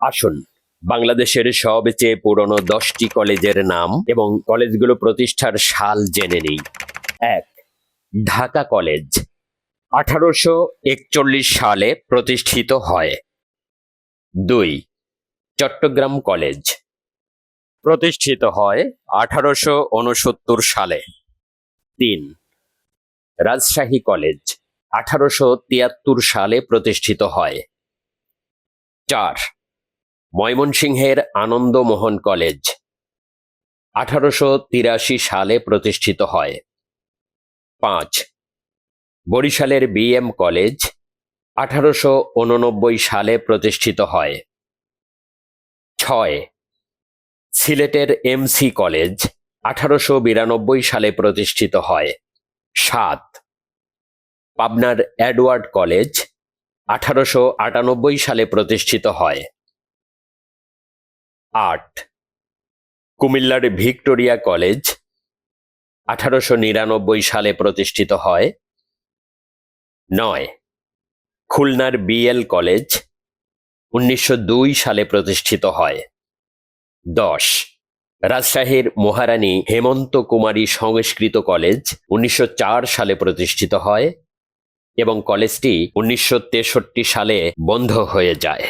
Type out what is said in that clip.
আসুন। বাংলাদেশের সবচেয়ে পুরনো দশটি কলেজের নাম এবং কলেজগুলো প্রতিষ্ঠার সাল জেনে নিই। এক, ঢাকা কলেজ আঠারোশো একচল্লিশ সালে প্রতিষ্ঠিত হয়। দুই, চট্টগ্রাম কলেজ প্রতিষ্ঠিত হয় আঠারোশো উনসত্তর সালে। তিন, রাজশাহী কলেজ আঠারোশো তিয়াত্তর সালে প্রতিষ্ঠিত হয়। চার ময়মনসিংহের আনন্দমোহন কলেজ আঠারোশো তিরাশি সালে প্রতিষ্ঠিত হয়। পাঁচ, বরিশালের বিএম কলেজ আঠারোশো উননব্বই সালে প্রতিষ্ঠিত হয়। ছয়, সিলেটের এমসি কলেজ আঠারোশো বিরানব্বই সালে প্রতিষ্ঠিত হয়। সাত, পাবনার এডওয়ার্ড কলেজ আঠারোশো আটানব্বই সালে প্রতিষ্ঠিত হয়। আট। কুমিল্লার ভিক্টোরিয়া কলেজ আঠারোশো নিরানব্বই সালে প্রতিষ্ঠিত হয়। নয়। খুলনার বিএল কলেজ উনিশশো দুই সালে প্রতিষ্ঠিত হয়। দশ। রাজশাহীর মহারানী হেমন্ত কুমারী সংস্কৃত কলেজ উনিশশো চার সালে প্রতিষ্ঠিত হয় এবং কলেজটি উনিশশো তেষট্টি সালে বন্ধ হয়ে যায়।